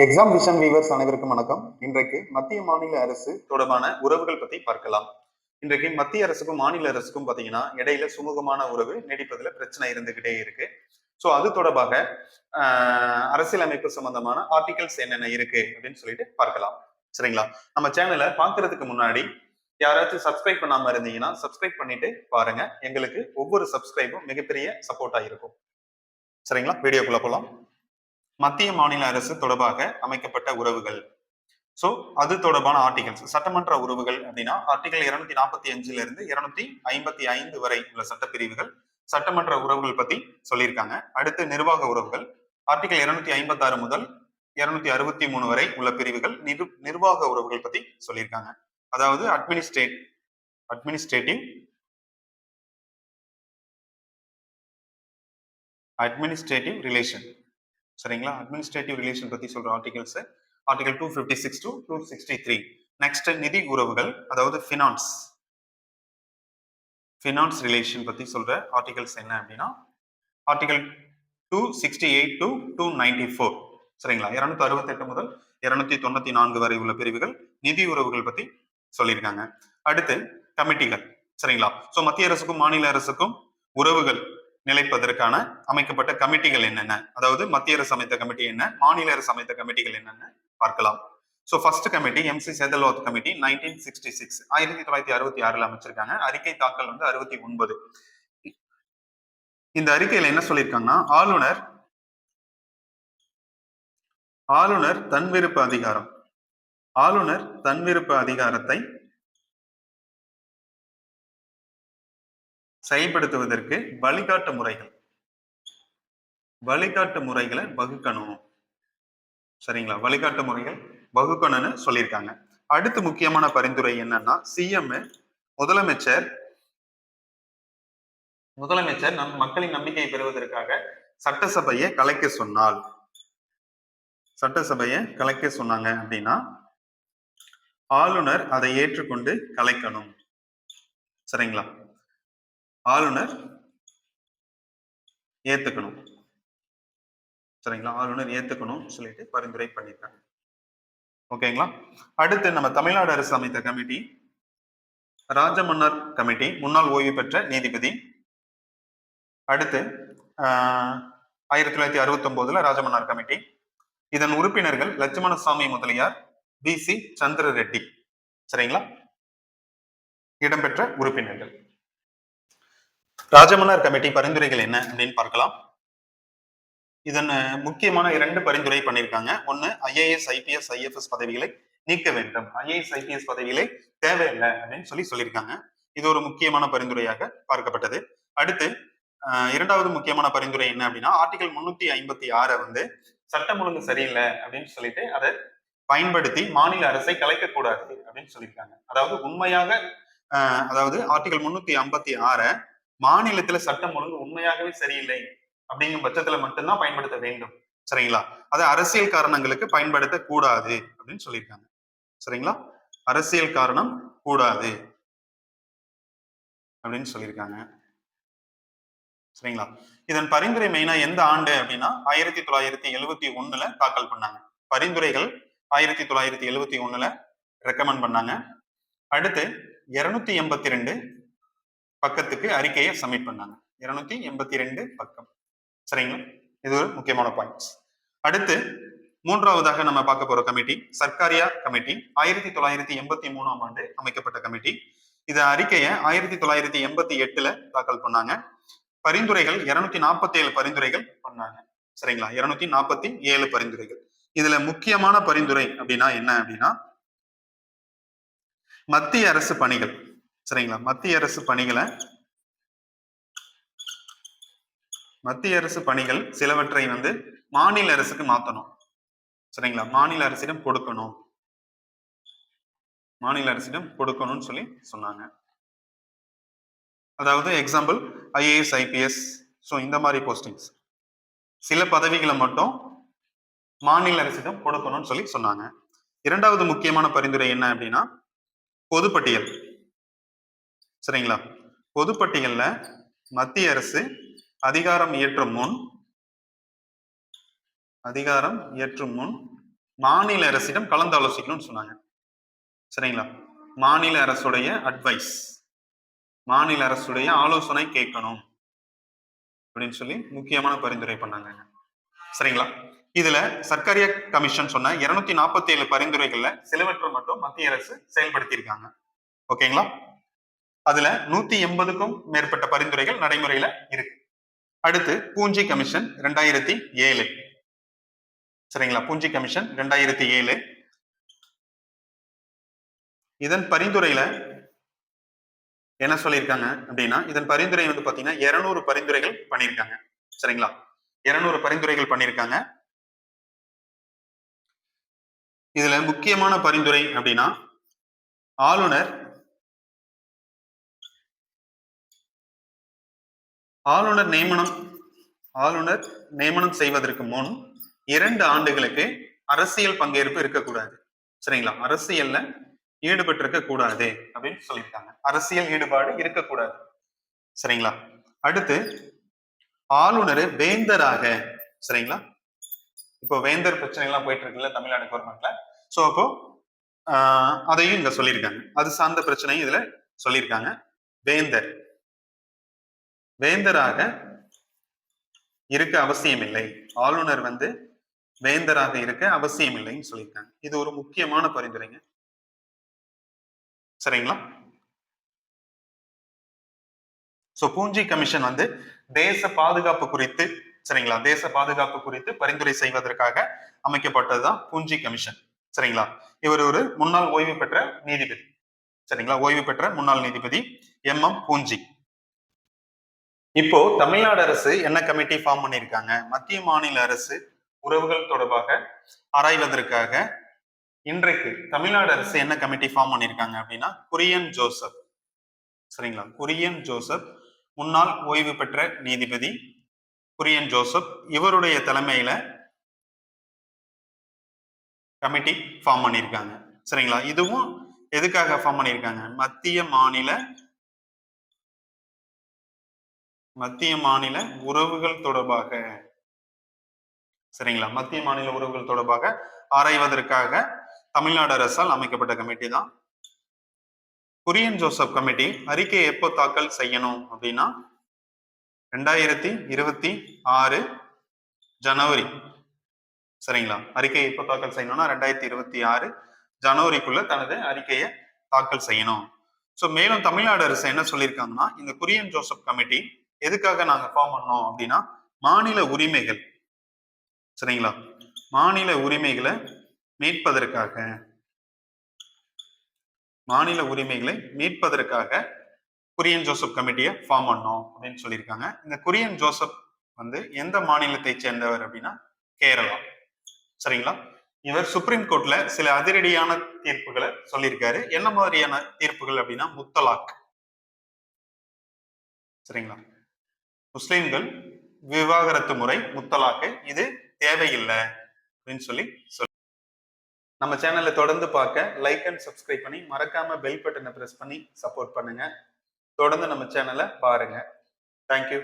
Exam vision viewers அனைவருக்கும் வணக்கம். இன்றைக்கு மத்திய மாநில அரசு தொடர்பான உறவுகள் பத்தி பார்க்கலாம். இன்றைக்கு மத்திய அரசுக்கும் மாநில அரசுக்கும் பாத்தீங்கன்னா இடையில சுமூகமான உறவு நீடிப்பதுல பிரச்சனை இருந்துகிட்டே இருக்கு. ஸோ அது தொடர்பாக ஆஹ், அரசியலமைப்பு சம்பந்தமான ஆர்டிகல்ஸ் என்னென்ன இருக்கு அப்படின்னு சொல்லிட்டு பார்க்கலாம். சரிங்களா? நம்ம சேனலை பாக்குறதுக்கு முன்னாடி யாராச்சும் சப்ஸ்கிரைப் பண்ணாம இருந்தீங்கன்னா சப்ஸ்கிரைப் பண்ணிட்டு பாருங்க. எங்களுக்கு ஒவ்வொரு சப்ஸ்கிரைபும் மிகப்பெரிய சப்போர்ட்டா இருக்கும். சரிங்களா? வீடியோக்குள்ள போலாம். மத்திய மாநில அரசு தொடர்பாக அமைக்கப்பட்ட உறவுகள். சோ அது தொடர்பான ஆர்டிகல்ஸ் சட்டமன்ற உறவுகள் அப்படின்னா ஆர்டிகல் இருநூத்தி நாற்பத்தி அஞ்சுல இருந்து இருநூத்தி ஐம்பத்தி ஐந்து வரை உள்ள சட்டப்பிரிவுகள் சட்டமன்ற உறவுகள் பத்தி சொல்லியிருக்காங்க. அடுத்து நிர்வாக உறவுகள். ஆர்டிகல் இருநூத்தி ஐம்பத்தி ஆறு முதல் இருநூத்தி அறுபத்தி மூணு வரை உள்ள பிரிவுகள் நிர் நிர்வாக உறவுகள் பத்தி சொல்லியிருக்காங்க. அதாவது அட்மினிஸ்ட்ரேட் அட்மினிஸ்ட்ரேட்டிவ் அட்மினிஸ்ட்ரேட்டிவ் ரிலேஷன் சரிங்களா? அட்மினிஸ்ட்ரேட்டிவ் ரிலேஷன் பத்தி சொல்ற articles article two fifty six to two sixty three next நிதி உறவுகள் அதாவது ஃபினான்ஸ் ஃபினான்ஸ் ரிலேஷன் பத்தி சொல்ற ஆர்டிகல்ஸ் என்ன அப்படின்னா article two sixty eight to two ninety four சரிங்களா? இருநூத்தி அறுபத்தெட்டு முதல் இருநூத்தி தொண்ணூத்தி நான்கு வரை உள்ள பிரிவுகள் நிதி உறவுகள் பத்தி சொல்லியிருக்காங்க. அடுத்து கமிட்டிகள். சரிங்களா? ஸோ மத்திய அரசுக்கும் மாநில அரசுக்கும் உறவுகள். நிலைப்பதற்கான அமைக்கப்பட்ட கமிட்டிகள் என்னென்ன? அதாவது மத்திய அரசு அமைத்த கமிட்டி என்ன? மாநில அரசு அமைத்த கமிட்டிகள் என்னென்ன பார்க்கலாம். So first committee MC Setalvad committee nineteen sixty six ஆயிரத்தி தொள்ளாயிரத்தி அறுபத்தி ஆறுல அமைச்சிருக்காங்க. அறிக்கை தாக்கல் வந்து அறுபத்தி ஒன்பது. இந்த அறிக்கையில என்ன சொல்லியிருக்காங்கன்னா ஆளுநர் ஆளுநர் தன் விருப்ப அதிகாரம் ஆளுநர் தன் விருப்ப அதிகாரத்தை செயல்படுத்துவதற்கு வழிகாட்டு முறைகள். வழிகாட்டு முறைகளை வகுக்கணும். சரிங்களா? வழிகாட்டு முறைகள் வகுக்கணும்னு சொல்லியிருக்காங்க. அடுத்து முக்கியமான பரிந்துரை என்னன்னா சிஎம் முதலமைச்சர் முதலமைச்சர் நம் மக்களின் நம்பிக்கையை பெறுவதற்காக சட்டசபையை கலைக்க சொன்னால் சட்டசபையை கலைக்க சொன்னாங்க அப்படின்னா ஆளுநர் அதை ஏற்றுக்கொண்டு கலைக்கணும். சரிங்களா? ஆளுநர் ஏத்துக்கணும். சரிங்களா? ஆளுநர் ஏத்துக்கணும் சொல்லிட்டு பரிந்துரை பண்ணியிருக்காங்க. ஓகேங்களா? அடுத்து நம்ம தமிழ்நாடு அரசு அமைத்த கமிட்டி ராஜமன்னர் கமிட்டி முன்னாள் ஓய்வு பெற்ற நீதிபதி. அடுத்து ஆயிரத்தி தொள்ளாயிரத்தி அறுபத்தி ஒன்பதுல ராஜமன்னார் கமிட்டி. இதன் உறுப்பினர்கள் லட்சுமணசாமி முதலியார் பி சி சந்திர ரெட்டி சரிங்களா? இடம்பெற்ற உறுப்பினர்கள். ராஜமன்னார் கமிட்டி பரிந்துரைகள் என்ன அப்படின்னு பார்க்கலாம். இதன் முக்கியமான இரண்டு பரிந்துரை பண்ணியிருக்காங்க. ஒன்னு ஐஏஎஸ் ஐபிஎஸ் ஐஎஃப்எஸ் பதவிகளை நீக்க வேண்டும். ஐஏஎஸ் ஐபிஎஸ் பதவிகளை தேவையில்லை அப்படின்னு சொல்லி சொல்லியிருக்காங்க. இது ஒரு முக்கியமான பரிந்துரையாக பார்க்கப்பட்டது. அடுத்து இரண்டாவது முக்கியமான பரிந்துரை என்ன அப்படின்னா ஆர்டிகல் முன்னூத்தி ஐம்பத்தி ஆறை வந்து சட்டம் ஒழுங்கு சரியில்லை அப்படின்னு சொல்லிட்டு அதை பயன்படுத்தி மாநில அரசை கலைக்கக்கூடாது அப்படின்னு சொல்லியிருக்காங்க. அதாவது உண்மையாக அதாவது ஆர்டிகல் முன்னூத்தி ஐம்பத்தி ஆறை மாநிலத்துல சட்டம் ஒழுங்கு உண்மையாகவே சரியில்லை அப்படிங்கும் பட்சத்துல மட்டும்தான் பயன்படுத்த வேண்டும். சரிங்களா? அதை அரசியல் காரணங்களுக்கு பயன்படுத்த கூடாது அப்படின்னு சொல்லியிருக்காங்க. சரிங்களா? அரசியல் காரணம் கூடாது அப்படின்னு சொல்லியிருக்காங்க. சரிங்களா? இதன் பரிந்துரை மெயினா எந்த ஆண்டு அப்படின்னா ஆயிரத்தி தொள்ளாயிரத்தி எழுவத்தி ஒண்ணுல தாக்கல் பண்ணாங்க. பரிந்துரைகள் ஆயிரத்தி தொள்ளாயிரத்தி எழுவத்தி ஒண்ணுல ரெக்கமெண்ட் பண்ணாங்க. அடுத்து இருநூத்தி எண்பத்தி ரெண்டு பக்கத்துக்கு அறிக்கையை சப்மிட் பண்ணாங்க. இருநூத்தி எண்பத்தி ரெண்டு பக்கம். சரிங்களா? இது ஒரு முக்கியமான பாயிண்ட்ஸ் அடுத்து மூன்றாவதாக நம்ம பார்க்க போற கமிட்டி சர்க்காரியா கமிட்டி ஆயிரத்தி தொள்ளாயிரத்தி எண்பத்தி மூணாம் ஆண்டு அமைக்கப்பட்ட கமிட்டி இது அறிக்கையை ஆயிரத்தி தொள்ளாயிரத்தி எண்பத்தி எட்டுல தாக்கல் பண்ணாங்க. பரிந்துரைகள் இருநூத்தி நாற்பத்தி ஏழு பரிந்துரைகள் பண்ணாங்க. சரிங்களா? இருநூத்தி நாற்பத்தி ஏழு பரிந்துரைகள். இதுல முக்கியமான பரிந்துரை அப்படின்னா என்ன அப்படின்னா மத்திய அரசு பணிகள். சரிங்களா? மத்திய அரசு பணிகளை மத்திய அரசு பணிகள் சிலவற்றை வந்து மாநில அரசுக்கு மாத்தணும். சரிங்களா? மாநில அரசிடம் கொடுக்கணும். மாநில அரசிடம் கொடுக்கணும்னு சொல்லி சொன்னாங்க. அதாவது எக்ஸாம்பிள் ஐஏஎஸ் ஐபிஎஸ் ஸோ இந்த மாதிரி போஸ்டிங்ஸ் சில பதவிகளை மட்டும் மாநில அரசிடம் கொடுக்கணும்னு சொல்லி சொன்னாங்க. இரண்டாவது முக்கியமான பரிந்துரை என்ன அப்படின்னா பொதுப்பட்டியல். சரிங்களா? பொதுப்பட்டியல்ல மத்திய அரசு அதிகாரம் இயற்றும் முன் அதிகாரம் இயற்றும் முன் மாநில அரசிடம் கலந்து ஆலோசிக்கணும்னு சொன்னாங்க. சரிங்களா? மாநில அரசுடைய அட்வைஸ் மாநில அரசுடைய ஆலோசனை கேட்கணும் அப்படின்னு சொல்லி முக்கியமான பரிந்துரை பண்ணாங்க. சரிங்களா? இதுல சர்க்காரிய கமிஷன் சொன்ன இருநூத்தி நாற்பத்தி ஏழு பரிந்துரைகள்ல சிலவற்றை மட்டும் மத்திய அரசு செயல்படுத்தியிருக்காங்க. ஓகேங்களா? அதுல நூத்தி எண்பதுக்கும் மேற்பட்ட பரிந்துரைகள் நடைமுறையில இருக்கு. அடுத்து பூஞ்சி கமிஷன் ரெண்டாயிரத்தி ஏழு. சரிங்களா? பூஞ்சி கமிஷன் ரெண்டாயிரத்தி ஏழு. இதன் பரிந்துரையில என்ன சொல்லியிருக்காங்க அப்படின்னா இதன் பரிந்துரை வந்து பாத்தீங்கன்னா இருநூறு பரிந்துரைகள் பண்ணியிருக்காங்க. சரிங்களா? இருநூறு பரிந்துரைகள் பண்ணியிருக்காங்க. இதுல முக்கியமான பரிந்துரை அப்படின்னா ஆளுநர் ஆளுநர் நியமனம் ஆளுநர் நியமனம் செய்வதற்கு முன் இரண்டு ஆண்டுகளுக்கு அரசியல் பங்கேற்பு இருக்கக்கூடாது. சரிங்களா? அரசியல்ல ஈடுபட்டு இருக்க கூடாது அப்படின்னு சொல்லியிருக்காங்க. அரசியல் ஈடுபாடு இருக்கக்கூடாது. சரிங்களா? அடுத்து ஆளுநர் வேந்தராக சரிங்களா? இப்போ வேந்தர் பிரச்சனை எல்லாம் போயிட்டு இருக்குல்ல தமிழ்நாடு கவர்மெண்ட்ல சோ அப்போ அதையும் இங்க சொல்லியிருக்காங்க. அது சார்ந்த பிரச்சனையும் இதுல சொல்லியிருக்காங்க. வேந்தர். வேந்தராக இருக்க அவசியம் இல்லை ஆளுநர் வந்து வேந்தராக இருக்க அவசியம் இல்லைன்னு சொல்லியிருக்காங்க. இது ஒரு முக்கியமான பரிந்துரைங்க. சரிங்களா? சோ பூஞ்சி கமிஷன் வந்து தேச பாதுகாப்பு குறித்து சரிங்களா? தேச பாதுகாப்பு குறித்து பரிந்துரை செய்வதற்காக அமைக்கப்பட்டதுதான் பூஞ்சி கமிஷன். சரிங்களா? இவர் ஒரு முன்னாள் ஓய்வு பெற்ற நீதிபதி. சரிங்களா? ஓய்வு பெற்ற முன்னாள் நீதிபதி எம். எம். பூஞ்சி. இப்போ தமிழ்நாடு அரசு என்ன கமிட்டி ஃபார்ம் பண்ணியிருக்காங்க? மத்திய மாநில அரசு உறவுகள் தொடர்பாக ஆராய்வதற்காக இன்றைக்கு தமிழ்நாடு அரசு என்ன கமிட்டி ஃபார்ம் பண்ணியிருக்காங்க அப்படின்னா குரியன் ஜோசப். சரிங்களா? குரியன் ஜோசப் முன்னாள் ஓய்வு பெற்ற நீதிபதி குரியன் ஜோசப் இவருடைய தலைமையில கமிட்டி ஃபார்ம் பண்ணியிருக்காங்க. சரிங்களா? இதுவும் எதுக்காக ஃபார்ம் பண்ணியிருக்காங்க? மத்திய மாநில மத்திய மாநில உறவுகள் தொடர்பாக. சரிங்களா? மத்திய மாநில உறவுகள் தொடர்பாக ஆராய்வதற்காக தமிழ்நாடு அரசால் அமைக்கப்பட்ட கமிட்டி தான். குரியன் ஜோசப் கமிட்டி அறிக்கையை எப்போ தாக்கல் செய்யணும் அப்படின்னா ரெண்டாயிரத்தி இருபத்தி ஆறு ஜனவரி. சரிங்களா? அறிக்கையை எப்போ தாக்கல் செய்யணும்னா ரெண்டாயிரத்தி இருபத்தி ஆறு ஜனவரிக்குள்ள தனது அறிக்கையை தாக்கல் செய்யணும். ஸோ மேலும் தமிழ்நாடு அரசு என்ன சொல்லியிருக்காங்கன்னா இந்த குரியன் ஜோசப் கமிட்டி எதுக்காக நாங்க ஃபார்ம் பண்ணோம் அப்படின்னா மாநில உரிமைகள். சரிங்களா? மாநில உரிமைகளை மீட்பதற்காக. மாநில உரிமைகளை மீட்பதற்காக குரியன் ஜோசப் கமிட்டியை ஃபார்ம் பண்ணோம் அப்படின்னு சொல்லியிருக்காங்க. இந்த குரியன் ஜோசப் வந்து எந்த மாநிலத்தை சேர்ந்தவர் அப்படின்னா கேரளா. சரிங்களா? இவர் சுப்ரீம் கோர்ட்ல சில அதிரடியான தீர்ப்புகளை சொல்லியிருக்காரு. என்ன மாதிரியான தீர்ப்புகள் அப்படின்னா முத்தலாக். சரிங்களா? முஸ்லிம்கள் விவாகரத்து முறை முத்தலாக்கு இது தேவையில்லை அப்படின்னு சொல்லி சொல்லி நம்ம சேனலை தொடர்ந்து பார்க்க லைக் அண்ட் சப்ஸ்கிரைப் பண்ணி மறக்காம பெல் பட்டனை ப்ரெஸ் பண்ணி சப்போர்ட் பண்ணுங்க. தொடர்ந்து நம்ம சேனலை பாருங்க. தேங்க்யூ